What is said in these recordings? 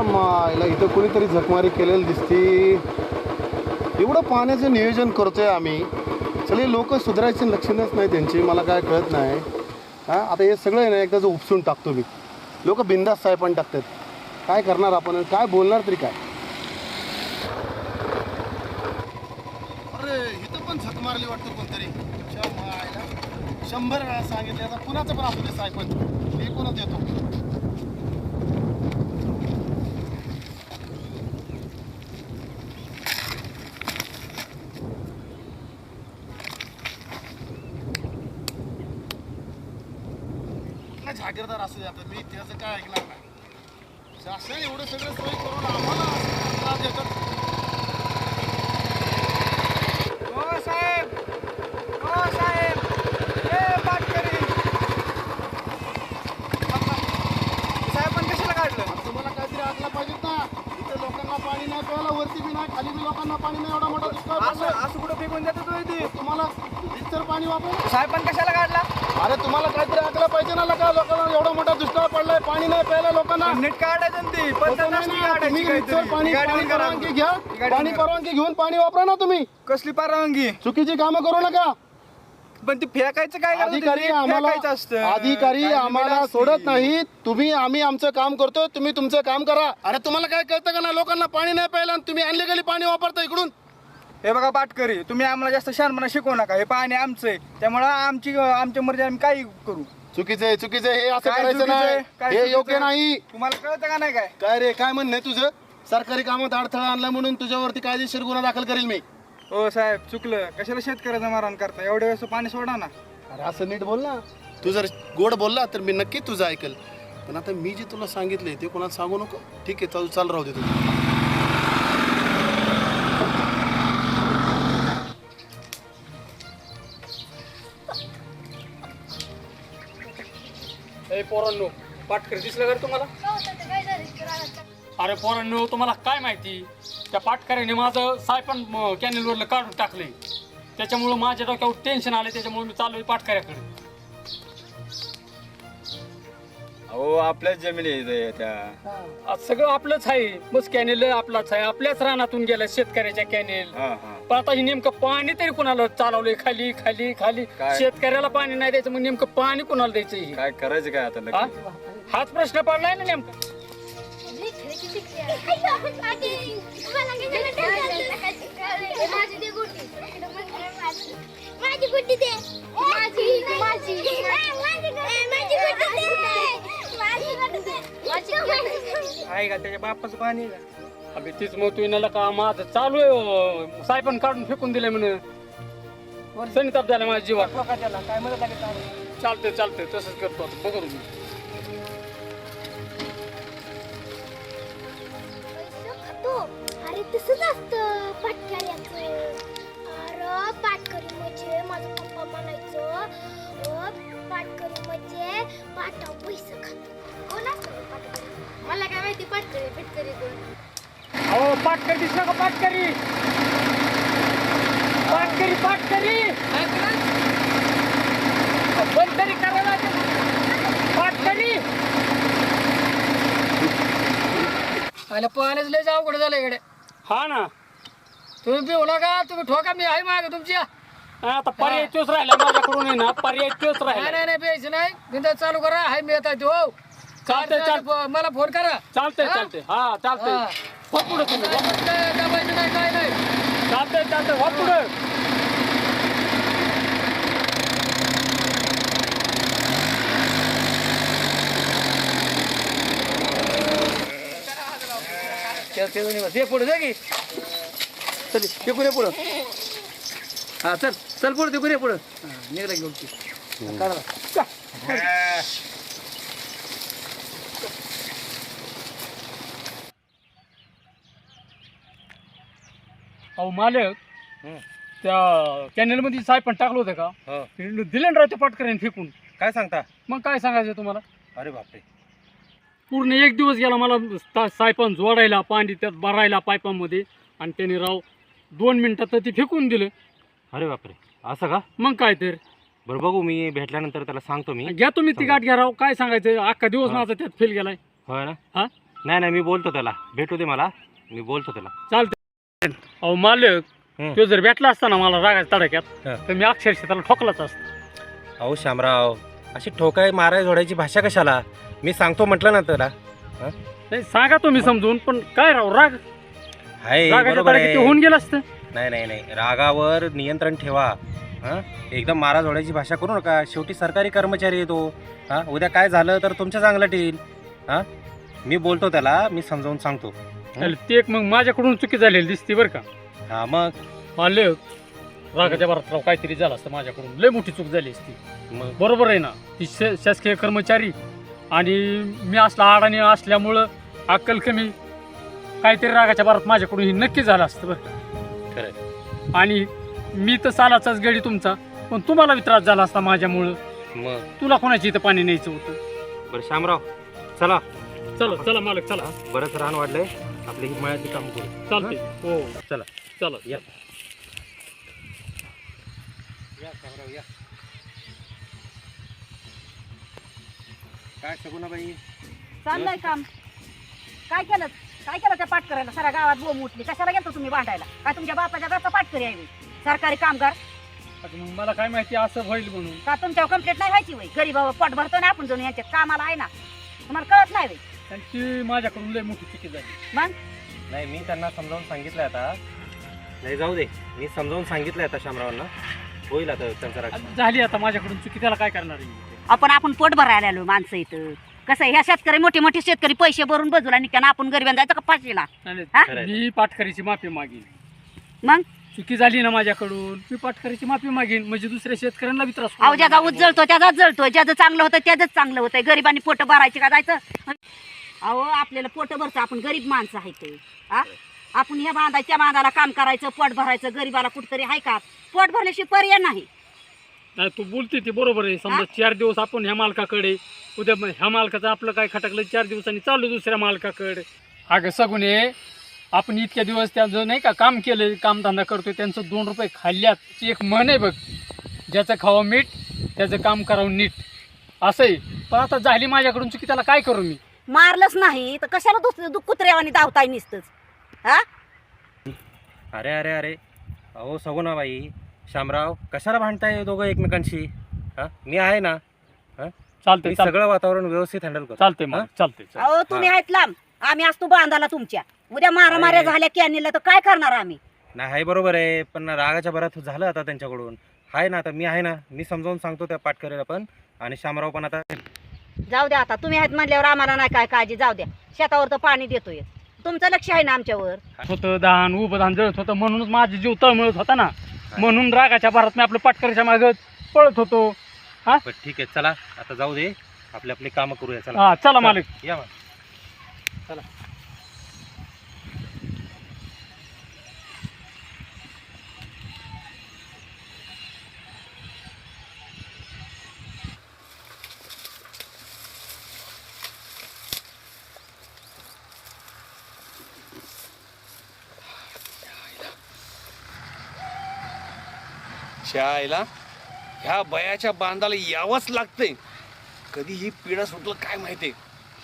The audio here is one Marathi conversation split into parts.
मायला इथं कुणीतरी झकमारी केलेली दिसती. एवढं पाण्याचं नियोजन करतोय आम्ही. सगळे लोक सुधारायचे लक्षणच नाही त्यांची मला काय कळत नाही. हां आता हे सगळं ना एकदा उपसून टाकतो मी. लोक बिंदास साहेबांनी टाकतात. काय करणार आपण काय बोलणार तरी काय? अरे इथं पण झक मारली वाटतं कोणतरी. शंभर वेळा सांगितलं. आता कुणाचं पण असू दे पण. मी कोणच येतो? कुठला जागीरदार असू दे आता. मी त्याचं काय ऐकणार नाही. शासन एवढं सगळं सोय करून आम्हाला त्रास देतात. हो साहेब. हो साहेब. पाटकरी पण कशाला काढलं? तुम्हाला काहीतरी आटला पाहिजेत ना. इथे लोकांना पाणी नाही प्यायला वरती बी नाही खाली बी लोकांना पाणी नाही एवढा मोठा दुष्काळ असं. असं कुठं फेकून देतो तू इथे? तुम्हाला इतर पाणी वापरा. साहेब पण कशाला काढला? अरे तुम्हाला काहीतरी आटला पाहिजे ना लका लोकांना एवढा मोठा दुष्काळ पडलाय पाणी नाही प्यायला लोकांना नीट काढायचं ती नाही काढायची तुम्ही काहीतरी. इथं पाणी ती गाडी पाणी बंद करा. परवानगी घ्या गाडी पाणी करा. परवानगी घेऊन पाणी वापरा ना तुम्ही कसली परवानगी चुकीची कामं करू नका पण ती फेकायचं काय? अधिकारी ते आम्हाला असतं. अधिकारी आम्हाला limit असते. सोडत नाहीत तुम्ही आम्ही आमचं काम करतो तुम्ही तुमचं काम करा अरे तुम्हाला काय कळतं का ना लोकांना पाणी नाही प्यायला आणि तुम्ही आणले गेली पाणी वापरता इकडून हे बघा पाटकरी तुम्ही आम्हाला जास्त शहाणपणा शिकवू नका हे पाणी आमचं आहे त्यामुळं आमची आमच्या मर्जी आम्ही काही करू चुकीचं आहे चुकीचं आहे हे असं काय करायचं चुकीचं आहे? नाही हे चुकीचं योग्य आहे? नाही. तुम्हाला कळतं का नाही काय? काय रे काय म्हणणं आहे तुझं? सरकारी कामात अडथळा आणला म्हणून तुझ्यावरती कायदेशीर गुन्हा दाखल करेल मी. हो साहेब चुकलं. कशाला शेतकऱ्याचं मारण करता एवढ्या वेळेस पाणी सोडा ना. अरे असं नीट बोल ना. तू जर गोड बोलला तर मी नक्की तुझं ऐकल. पण आता मी जे तुला सांगितलंय ते कोणाला सांगू नको. ठीक आहे चालू चालू राहू दे तुझं पोरांनो पाटकरी दिसलं का रे तुम्हाला? अरे पोरांनो तुम्हाला काय माहिती? त्या पाटकऱ्याने माझं सायपन कॅनेलवरलं काढून टाकलंय. त्याच्यामुळं माझ्या डोक्यावर टेन्शन आलं त्याच्यामुळे मी चाललोय पाटकऱ्याकडे. अहो आपल्याच जमिनी आहे त्या. आज सगळं आपलंच आहे. बस कॅनेल आपलाच आहे. आपल्याच रानातून गेला शेतकऱ्याच्या कॅनेल हा हा. पण आता हे नेमकं पाणी तरी कुणाला चालवलंय खाली खाली खाली काय? शेतकऱ्याला पाणी नाही द्यायचं मग नेमकं पाणी कुणाला द्यायचं हे? काय करायचं काय आता हा? नक्की हाच प्रश्न पडलाय ना नेमका माझी गुड्डी दे माझी माझी माझी गुड्डी दे माझी आहे का त्याच्या बापाचं पाणी आहे का अबे तीच मग तू ना का माझं चालू आहे सायपन काढून फेकून दिलंय म्हणे सनिताप झाला माझ्या जीवात त्याला काय मदत लागेल. चालतंय चालतंय तसंच करतो आता बघू मी खातो. अरे तसंच असतं पाटकऱ्याचं अरे पाटकरी म्हणजे माझं पप्पा म्हणायचं. अ, पाटकरी म्हणजे पाटाव पैसे खातो. कोण असतं रे पाटकरी मला काय माहिती पाटकरी पिटकरी कोण अहो पाटकरी दिसला का पाटकरी. पाटकरी पाटकरी. बंद तरी करायला पाटकरी. आलं पाण्याचं लय अवघड झालं इकडे. हा ना. तुम्ही पिऊ नका तुम्ही ठोका मी आहे माग तुमची हा, आता पर्याय तोच राहिला माझ्याकडून आहे ना पर्याय तोच नाही राहिला. नाही नाही प्यायचं नाही. बिंदा चालू करा हाय मी येतात हो. चालतंय, चालतंय. मला फोन करा. चालतंय हा? चालतंय. हा चालतंय. हो पुढे तुम्ही. काय दाबायचं नाही काय नाही चालतंय चालतंय हो पुढे ये पुढे जा की चल ये पुढे हा चल चल पुढे ते पुढे पुढं निघाला घेऊन ती. काढा. अहो मालक त्या कॅनेलमध्ये सायपण टाकलं होतं का? हो. दिले ना राव ते पाटकऱ्याने फेकून. काय सांगता? मग काय सांगायचं तुम्हाला? अरे बापरे. पूर्ण एक दिवस गेला मला ता- सायपन जोडायला पाणी त्यात भरायला पायपामध्ये आणि त्याने राव दोन मिनिटात तर ते फेकून दिलं. अरे बापरे. असं का? मग काय तर? बरं बघू मी भेटल्यानंतर त्याला सांगतो मी. घ्या तुम्ही ती गाठ घ्या राव. काय सांगायचं? अख्खा दिवस हा. माझा त्यात फेल गेलाय. ना? हा? नाही नाही मी बोलतो त्याला. भेटू दे मला. मी बोलतो त्याला. चालतंय. अहो मालक हं. तो जर भेटला असता ना मला रागाच्या तडाक्यात हा. तर मी अक्षरशः त्याला ठोकलाच असतो. अहो शामराव अशी ठोकाय माराय जोडायची भाषा कशाला? मी सांगतो म्हटलं ना त्याला. नाही सांगा तुम्ही समजून पण काय राव राग? हाय रागाच्या बरोबर तडाक्यात ते आहे होऊन गेलं असतं. नाही नाही नाही रागावर नियंत्रण ठेवा. हां? एकदम मारा जोडायची भाषा करू नका. शेवटी सरकारी कर्मचारी आहे तो. हां? उद्या काय झालं तर तुमच्या चांगलं ठेईल हां? मी बोलतो त्याला मी समजावून सांगतो. चालेल, ते एक मग माझ्याकडून चुकी झालेली दिसते बरं का. हां मग? मालक रागाच्या भरात राव काहीतरी झालं असतं माझ्याकडून. लय मोठी चूक झाली असती. मग? बरोबर आहे ना. ती श- शासकीय कर्मचारी आणि मी असला अडाणी असल्यामुळं अक्कल कमी काहीतरी रागाच्या भरात माझ्याकडून हे नक्की झालं असतं बरं का. खरं आणि मी तर सालाचाच गडी तुमचा पण तुम्हाला बी त्रास झाला असता माझ्यामुळं. मग? तुला कोणाची इथं पाणी न्यायचं होतं? बरं शामराव चला. चला चला मालक चला. बरंच रान वाढलंय. आपली ही मळ्यातली काम करू. चालते हो. चला. चला. या. या शामराव या. काय सगुणाबाई चाललंय काम. काय केलं? काय केलं त्या पाठ करायला? साऱ्या गावात बोंब उठली. कशाला गेलतो तुम्ही भांडायला? काय तुमच्या बापाच्या घरचा पाठ करी आहे सरकारी कामगार? आता मग मला काय माहिती असं होईल म्हणून. का तुमच्यावर कंप्लेंट नाही व्हायची वय? गरीब पोट भरतो ना आपण जाऊन यांच्या कामाला आहे ना. तुम्हाला कळत नाही वय? आणि ती माझ्याकडून लय मोठी चुकी झाली. मग? नाही मी त्यांना समजावून सांगितलंय आता. नाही जाऊ दे. मी समजावून सांगितलंय आता शामरावांना. होईल आता त्यांचा राग झाली आता माझ्याकडून चुकी त्याला काय करणार आहे मी? आपण आपण पोट भरायला आलो माणसं इथं. कसं आहे, ह्या शेतकरी मोठे मोठे शेतकरी पैसे भरून बजूला निघताना आपण गरीबांना जायचं का फाशीला नाही? नाही, मी पाटकरीची माफी मागेन. मग? चुकी झाली ना माझ्याकडून. मी पाटकरीची माफी मागेन. म्हणजे दुसऱ्या शेतकऱ्यांना बी त्रास अहो होणार ज्याचा नाही. उज्जळतो त्याचाच जळतो ज्याचं चांगलं होतं त्याचंच चांगलं होतंय. गरिबांनी पोट भरायचे का जायचं? अहो आपल्याला पोट भरतं. आपण गरीब माणसं आहेत हा आपण ह्या बांधा त्या बांधाला काम करायचं पोट भरायचं गरीबाला कुठतरी आहे का? पोट भरल्याशिवाय पर्याय नाही. नाही तू बोलते ते बरोबर आहे. समजा चार दिवस आपण ह्या मालकाकडे उद्या मग ह्या मालकाचं आपलं काय खटकलं चार दिवसांनी चालू दुसऱ्या मालकाकडे. अगं सगुने आपण इतक्या दिवस त्याचं नाही का काम केलं कामधंदा करतोय त्यांचं दोन रुपये खाल्ल्यात. ती एक म्हण आहे बघ ज्याचं खावं मीठ त्याचं काम करावं नीट. असं आहे. पण आता झाली माझ्याकडून चुकी त्याला काय करू मी? मारलंच नाही तर कशाला दुसरं कुत्र्यावानी धावताय निसतच? हा? अरे अरे अरे. अहो सगुणाबाई शामराव कशाला भांडताय दोघं एकमेकांशी? हा? मी आहे ना? चालतंय मी चालतंय. सगळं वातावरण व्यवस्थित हँडल करतो. चालतंय मग चालतंय चालतंय. अहो तुम्ही आहेत लांब आम्ही असतो बांधाला तुमच्या. उद्या मारामाऱ्या अरे. झाल्या कॅनीला तर काय करणार आम्ही? नाही आहे बरोबर आहे. पण रागाच्या भरात झालं आता त्यांच्याकडून. आहे ना आता मी आहे ना मी समजावून सांगतो त्या पाटकरीला पण. आणि शामराव पण आता जाऊ द्या आता तुम्ही आहेत म्हणल्यावर आम्हाला नाही काय काळजी जाऊ द्या. शेतावर तर पाणी देतोय. तुमचं लक्ष आहे ना आमच्यावर? होतं धान उभं धान जळत होतं म्हणूनच माझा जीव तळमळत होता ना. म्हणून रागाच्या भरात मी आपलं पाटकरीच्या मागत पळत होतो. पण ठीक आहे चला. आता जाऊ दे. आपली आपली कामं करूया चला. हा चला मालक. या मग. शाळेला ह्या बयाच्या बांधाला यावंच लागतंय. कधी ही पिढा सुटलं काय माहिती?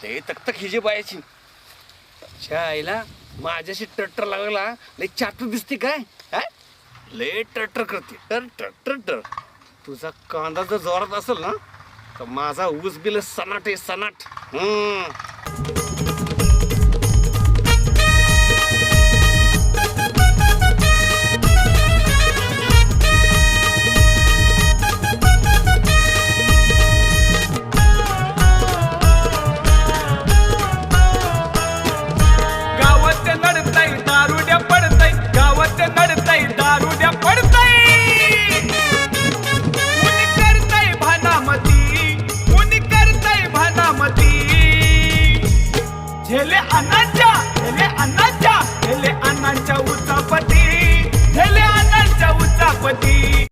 लय तकतक हिजे बायाची. शाळेला माझ्याशी टट्टर लागला लय चाटू दिसते काय? हाय लय टट्टर करते. टर टर टर टर तुझा कांदा जर जोरात असेल ना तर माझा ऊस बिल सनाट आहे सनाट. हम्म.